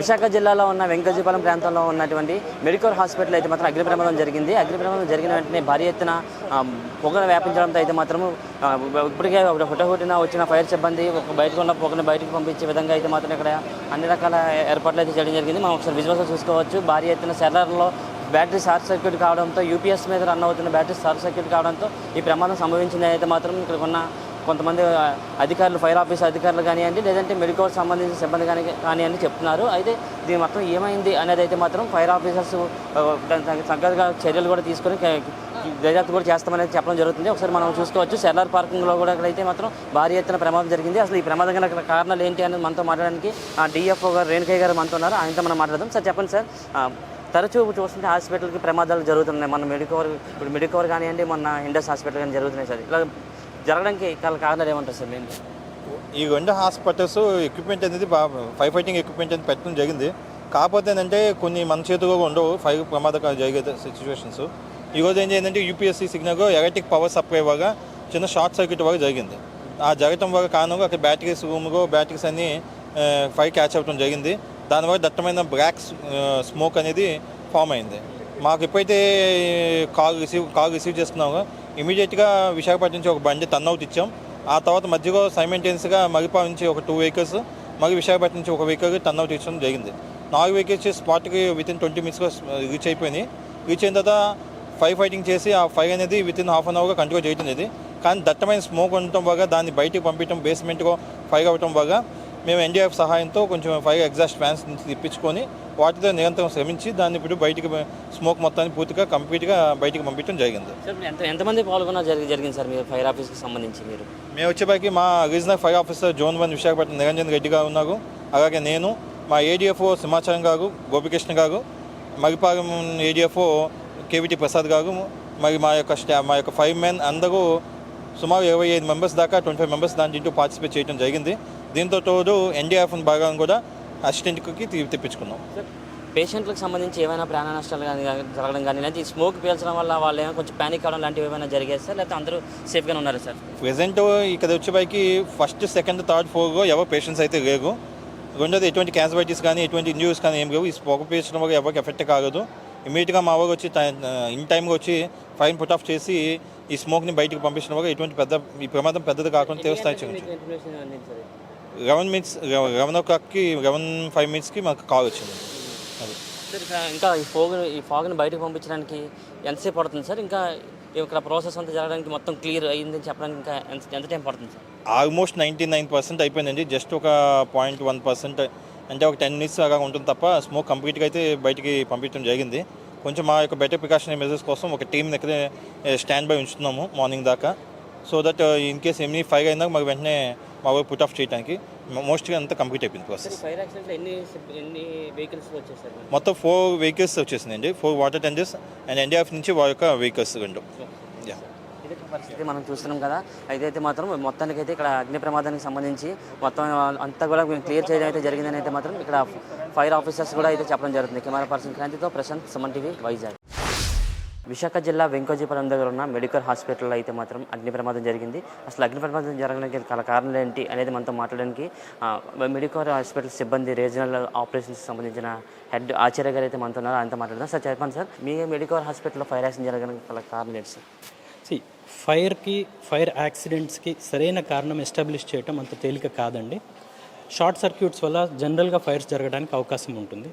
విశాఖ జిల్లాలో ఉన్న వెంకజీపాలెం ప్రాంతంలో ఉన్నటువంటి మెడికల్ హాస్పిటల్ అయితే మాత్రం అగ్ని ప్రమాదం జరిగింది. అగ్ని ప్రమాదం జరిగిన వెంటనే భారీ ఎత్తున పొగను వ్యాపించడంతో అయితే మాత్రం ఇప్పటికే హుటహుటిన వచ్చిన ఫైర్ సిబ్బంది బయటకు ఉన్న పొగను బయటకు పంపించే విధంగా అయితే మాత్రం ఇక్కడ అన్ని రకాల ఏర్పాట్లు అయితే చేయడం జరిగింది. మనం ఒకసారి విజువల్స్ చూసుకోవచ్చు. భారీ ఎత్తున సెల్లర్లో బ్యాటరీ షార్ట్ సర్క్యూట్ కావడంతో యూపీఎస్ మీద రన్ అవుతున్న బ్యాటరీ షార్ట్ సర్క్యూట్ కావడంతో ఈ ప్రమాదం సంభవించింది అయితే మాత్రం ఇక్కడ ఉన్న కొంతమంది అధికారులు ఫైర్ ఆఫీస్ అధికారులు కానివ్వండి లేదంటే మెడికల్ సంబంధించిన సిబ్బంది కానీ కానివ్వండి చెప్తున్నారు. అయితే దీని మొత్తం ఏమైంది అనేది అయితే మాత్రం ఫైర్ ఆఫీసర్స్ తగ్గట్టుగా చర్యలు కూడా తీసుకొని దర్యాప్తు కూడా చేస్తామనేది చెప్పడం జరుగుతుంది. ఒకసారి మనం చూసుకోవచ్చు సెల్లార్ పార్కింగ్లో కూడా అయితే మాత్రం భారీ ఎత్తున ప్రమాదం జరిగింది. అసలు ఈ ప్రమాదం గల కారణాలు ఏంటి అనేది మనతో మాట్లాడడానికి డిఎఫ్ఓ గారు రేణుకయ్య గారు మనతో ఉన్నారు. ఆయనతో మనం మాట్లాడదాం. సార్ చెప్పండి సార్. తరచూ చూస్తుంటే హాస్పిటల్కి ప్రమాదాలు జరుగుతున్నాయి. మన మెడికవర్ ఇప్పుడు మెడికవర్ కానివ్వండి మొన్న ఇండస్ హాస్పిటల్ కానీ జరుగుతున్నాయి సార్. ఇలా జరగడానికి గల కారణాలు ఏమంటారు సార్ మేము ఈ రెండు హాస్పిటల్స్ ఎక్విప్మెంట్ అనేది బాగా ఫైర్ ఫైటింగ్ ఎక్విప్మెంట్ అనేది పెట్టడం జరిగింది. కాకపోతే ఏంటంటే కొన్ని మన చేతిలో ఉండవు. ఫైర్ ప్రమాదకర జరిగే సిచ్యువేషన్స్ ఈరోజు ఏం చేసిందంటే UPSC signal electric power supply వల్ల చిన్న షార్ట్ సర్క్యూట్ వరకు జరిగింది. ఆ జరగటం వల్ల కారణంగా అక్కడ బ్యాటరీస్ రూమ్లో బ్యాటరీస్ అన్ని ఫైర్ క్యాచ్ అవ్వడం జరిగింది. దానివల్ల దట్టమైన బ్లాక్ స్మోక్ అనేది ఫామ్ అయింది. మాకు ఎప్పుడైతే కాల్ రిసీవ్ కాల్ రిసీవ్ చేసుకున్నామో ఇమీడియట్గా విశాఖపట్నం నుంచి ఒక బండి టర్న్ అవుట్ ఇచ్చాం. ఆ తర్వాత మధ్యలో సైమెంటెన్స్గా మరిపా నుంచి ఒక టూ వెహికల్స్ మరి విశాఖపట్నం నుంచి ఒక వెహికల్ టర్న్ అవుట్ ఇచ్చడం జరిగింది. నాలుగు వెహికల్స్ స్పాట్కి విత్ ఇన్ ట్వంటీ మినిట్స్లో రీచ్ అయిపోయినాయి. రీచ్ అయిన తర్వాత ఫైర్ ఫైటింగ్ చేసి ఆ ఫైర్ అనేది విత్ ఇన్ హాఫ్ అన్ అవర్గా కంట్రోల్ చేయటం ఇది కానీ దట్టమైన స్మోక్ ఉండటం వల్ల దాన్ని బయటికి పంపించడం బేస్మెంట్గా ఫైర్ అవ్వటం వల్ల మేము ఎన్డీఎఫ్ సహాయంతో కొంచెం ఫైర్ ఎగ్జాస్ట్ ఫ్యాన్స్ నుంచి తెప్పించుకొని వాటితో నిరంతరం శ్రమించి దాన్ని ఇప్పుడు బయటికి స్మోక్ మొత్తాన్ని పూర్తిగా కంప్లీట్గా బయటికి పంపించడం జరిగింది. సార్ ఎంత ఎంతమంది పాల్గొన్నా జరిగి జరిగింది సార్ మీరు ఫైర్ ఆఫీస్కి సంబంధించి మీరు? మేము వచ్చేపైకి మా regional fire officer zone one Visakhapatnam Niranjan Reddy garu ఉన్నారు. అలాగే నేను మా ఏడిఎఫ్ఓ సింహాచలం గారు గోపికృష్ణ గారు మరిపాలెం ఏడిఎఫ్ఓ కేవిటి ప్రసాద్ గారు మరి మా యొక్క స్టా మా యొక్క ఫైవ్ మెన్ అందరూ సుమారు ఇరవై ఐదు మెంబర్స్ దాకా ట్వంటీ ఫైవ్ మెంబర్స్ దాని పార్టిసిపేట్ చేయడం జరిగింది. దీంతో తోడు ఎన్డీఎఫ్ భాగం కూడా అసిస్టెంట్కి తెప్పించుకున్నాం. సార్ పేషెంట్లకు సంబంధించి ఏమైనా ప్రాణ నష్టాలు కానీ జరగడం కానీ లేకపోతే ఈ స్మోక్ పీల్చడం వల్ల వాళ్ళు ఏమైనా కొంచెం ప్యానిక్ అవడం లాంటివి ఏమైనా జరిగాయి సార్? లేకపోతే అందరూ సేఫ్గానే ఉన్నారు సార్? ప్రజెంట్ ఇక్కడ వచ్చేపైకి ఫస్ట్ సెకండ్ థర్డ్ ఫోర్లో ఎవరు పేషెంట్స్ అయితే లేరు రెండోది ఎటువంటి క్యాన్సరైటిస్ కానీ ఎటువంటి ఇంజూరీస్ కానీ ఏం లేవు. ఈ పొగ పీల్చడం వల్ల ఎవరికి ఎఫెక్ట్ కాగదు. ఇమీడియట్గా మా వాళ్ళు వచ్చి ఇన్ టైంగా వచ్చి ఫైన్ పుట్ ఆఫ్ చేసి ఈ స్మోక్ని బయటికి పంపించడం వల్ల ఎటువంటి పెద్ద ఈ ప్రమాదం పెద్దది కాకుండా తీవ్రస్థాయి లెవెన్ మినిట్స్ లెవెన్ ఓ క్లాక్కి లెవెన్ ఫైవ్ మినిట్స్కి మాకు కాల్ వచ్చింది. అది. ఇంకా ఈ ఫోగ్ ఈ ఫాగ్ని బయటకు పంపించడానికి ఎంతసేపు పడుతుంది సార్? ఇంకా ఇక్కడ ప్రాసెస్ అంతా జరగడానికి మొత్తం క్లియర్ అయ్యిందని చెప్పడానికి ఇంకా ఎంత ఎంత టైం పడుతుంది sir? Almost ninety nine percent అయిపోయిందండి. జస్ట్ ఒక పాయింట్ వన్ పర్సెంట్ అంటే ఒక టెన్ మినిట్స్ అలా ఉంటుంది తప్ప స్మోక్ కంప్లీట్గా అయితే బయటికి పంపించడం జరిగింది. కొంచెం మా యొక్క బెటర్ ప్రికాషన్ మెజర్స్ కోసం ఒక టీంని ఇక్కడే స్టాండ్ బై ఉంచుతున్నాము మార్నింగ్ దాకా. సో దట్ ఇన్ కేస్ ఎన్ని ఫైర్ అయినా మాకు వెంటనే మా వైపు పుట్ ఆఫ్ చేయడానికి మోస్ట్గా అంతా కంప్లీట్ అయిపోయింది ప్రాసెస్ ఫైర్ యాక్సిడెంట్లో ఎన్ని ఎన్ని వెహికల్స్ వచ్చాయి సార్ మొత్తం ఫోర్ వెహికల్స్ వచ్చేసిందండి ఫోర్ వాటర్ టెంజర్స్ అండ్ ఎన్డీఆఫ్ నుంచి వారి యొక్క వెహికల్స్ రెండు. యా ఇదే పరిస్థితి మనం చూస్తున్నాం కదా. అయితే మాత్రం మొత్తానికైతే ఇక్కడ అగ్ని ప్రమాదానికి సంబంధించి మొత్తం అంతా కూడా మేము క్లియర్ చేయడం అయితే జరిగిందని అయితే మాత్రం ఇక్కడ ఫైర్ ఆఫీసర్స్ కూడా అయితే చెప్పడం జరుగుతుంది. కెమెరా పర్సన్ క్రాంతితో ప్రశాంత్ సుమన్ టీవీ వైజాగ్. విశాఖ జిల్లా వెంకోజీపురం దగ్గర ఉన్న మెడికల్ హాస్పిటల్లో అయితే మాత్రం అగ్ని ప్రమాదం జరిగింది. అసలు అగ్ని ప్రమాదం జరగడానికి గల కారణాలు ఏంటి అనేది మనతో మాట్లాడడానికి మెడికల్ హాస్పిటల్ సిబ్బంది రీజనల్ ఆపరేషన్స్ సంబంధించిన హెడ్ ఆచార్య గారు అయితే మనతో ఉన్నారు. ఆయనతో మాట్లాడదాం. సార్ చెప్పండి సార్. మీ మెడికల్ హాస్పిటల్లో ఫైర్ యాక్సిడెంట్ జరగడానికి గల కారణం ఏంటి సార్? ఫైర్కి ఫైర్ యాక్సిడెంట్స్కి సరైన కారణం ఎస్టాబ్లిష్ చేయటం అంత తేలిక కాదండి. షార్ట్ సర్క్యూట్స్ వల్ల జనరల్గా ఫైర్స్ జరగడానికి అవకాశం ఉంటుంది.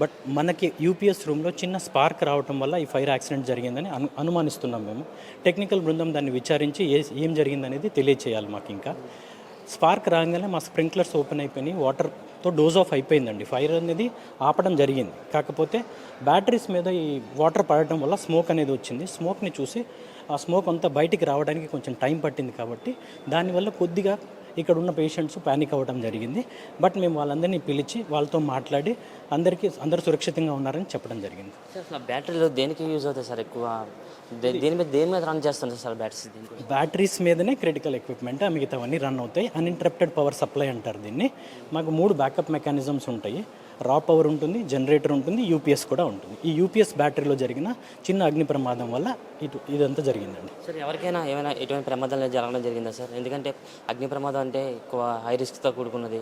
బట్ మనకి యూపీఎస్ రూమ్లో చిన్న స్పార్క్ రావటం వల్ల ఈ ఫైర్ యాక్సిడెంట్ జరిగిందని అను అనుమానిస్తున్నాం మేము. టెక్నికల్ బృందం దాన్ని విచారించి ఏ ఏం జరిగిందనేది తెలియచేయాలి మాకు ఇంకా. స్పార్క్ రాగానే మా స్ప్రింక్లర్స్ ఓపెన్ అయిపోయినాయి. వాటర్తో డోజ్ ఆఫ్ అయిపోయిందండి. ఫైర్ అనేది ఆపడం జరిగింది. కాకపోతే బ్యాటరీస్ మీద ఈ వాటర్ పడటం వల్ల స్మోక్ అనేది వచ్చింది. స్మోక్ని చూసి ఆ స్మోక్ అంతా బయటికి రావడానికి కొంచెం టైం పట్టింది కాబట్టి దానివల్ల కొద్దిగా ఇక్కడ ఉన్న పేషెంట్స్ ప్యానిక్ అవ్వడం జరిగింది. బట్ మేము వాళ్ళందరినీ పిలిచి వాళ్ళతో మాట్లాడి అందరికీ అందరూ సురక్షితంగా ఉన్నారని చెప్పడం జరిగింది. సార్ బ్యాటరీలు దేనికి యూజ్ అవుతాయి సార్ ఎక్కువ? దేని మీద దేని మీద రన్ చేస్తుంది సార్ బ్యాటరీస్ బ్యాటరీస్ మీదనే క్రిటికల్ ఎక్విప్మెంట్ మిగతావన్నీ రన్ అవుతాయి. అన్ఇంటరప్టెడ్ పవర్ సప్లై అంటారు దీన్ని. మాకు మూడు బ్యాకప్ మెకానిజమ్స్ ఉంటాయి. రా పవర్ ఉంటుంది జనరేటర్ ఉంటుంది యూపీఎస్ కూడా ఉంటుంది. ఈ యూపీఎస్ బ్యాటరీలో జరిగిన చిన్న అగ్ని ప్రమాదం వల్ల ఇటు ఇదంతా జరిగిందండి. సార్ ఎవరికైనా ఏమైనా ఎటువంటి ప్రమాదాలు జరగడం జరిగిందా సార్ ఎందుకంటే అగ్ని ప్రమాదం అంటే ఎక్కువ హై రిస్క్తో కూడుకున్నది.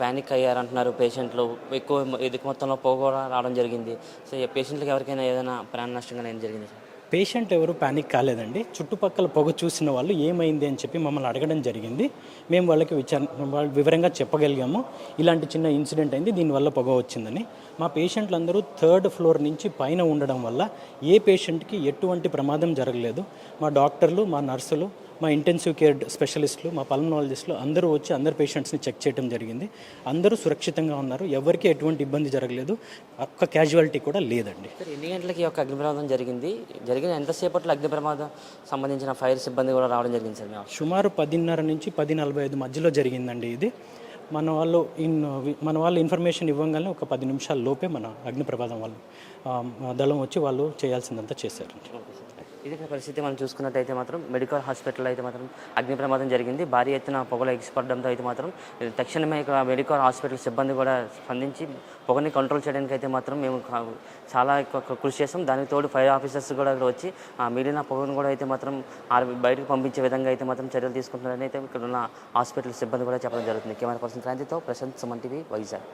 ప్యానిక్ అయ్యారంటున్నారు పేషెంట్లు ఎక్కువ ఎదుకు మొత్తంలో పొగ కూడా రావడం జరిగింది. సో పేషెంట్లకు ఎవరికైనా ఏదైనా ప్రాణ నష్టం కానీ ఏం జరిగింది సార్ పేషెంట్ ఎవరు ప్యానిక్ కాలేదండి. చుట్టుపక్కల పొగ చూసిన వాళ్ళు ఏమైంది అని చెప్పి మమ్మల్ని అడగడం జరిగింది. మేము వాళ్ళకి విచార వివరంగా చెప్పగలిగాము. ఇలాంటి చిన్న ఇన్సిడెంట్ అయింది. దీనివల్ల పొగ వచ్చిందని. మా పేషెంట్లందరూ థర్డ్ ఫ్లోర్ నుంచి పైన ఉండడం వల్ల ఏ పేషెంట్కి ఎటువంటి ప్రమాదం జరగలేదు. మా డాక్టర్లు మా నర్సులు మా ఇంటెన్సివ్ కేర్ స్పెషలిస్టులు మా పల్మనాలజిస్టులు అందరూ వచ్చి అందరు పేషెంట్స్ని చెక్ చేయడం జరిగింది. అందరూ సురక్షితంగా ఉన్నారు. ఎవరికి ఎటువంటి ఇబ్బంది జరగలేదు. ఒక్క క్యాజువాలిటీ కూడా లేదండి. సార్ ఎన్ని గంటలకి యొక్క అగ్ని ప్రమాదం జరిగింది? జరిగిన ఎంతసేపట్లో అగ్ని ప్రమాదం సంబంధించిన ఫైర్ సిబ్బంది కూడా రావడం జరిగింది సార్ సుమారు పదిన్నర నుంచి పది నలభై ఐదు మధ్యలో జరిగిందండి ఇది. మన వాళ్ళు ఇన్ మన వాళ్ళు ఇన్ఫర్మేషన్ ఇవ్వగానే ఒక పది నిమిషాల లోపే మన అగ్ని ప్రమాదం వాళ్ళు దళం వచ్చి వాళ్ళు చేయాల్సిందంతా చేశారండి. ఇది పరిస్థితి మనం చూసుకున్నట్టయితే మాత్రం మెడికల్ హాస్పిటల్ అయితే మాత్రం అగ్ని ప్రమాదం జరిగింది. భారీ ఎత్తున పొగలు ఎగిసిపడడంతో అయితే మాత్రం తక్షణమే ఇక్కడ మెడికల్ హాస్పిటల్ సిబ్బంది కూడా స్పందించి పొగని కంట్రోల్ చేయడానికి అయితే మాత్రం మేము చాలా ఎక్కువ కృషి చేస్తాం. దానికి తోడు ఫైర్ ఆఫీసర్స్ కూడా ఇక్కడ వచ్చి ఆ మిగిలిన పొగను కూడా అయితే మాత్రం బయటకు పంపించే విధంగా అయితే మాత్రం చర్యలు తీసుకుంటున్నారని అయితే ఇక్కడ ఉన్న హాస్పిటల్ సిబ్బంది కూడా చెప్పడం జరుగుతుంది. కెమెరా పర్సన్ క్రాంతితో ప్రశాంత్ సుమన్ టీవీ వైజాగ్.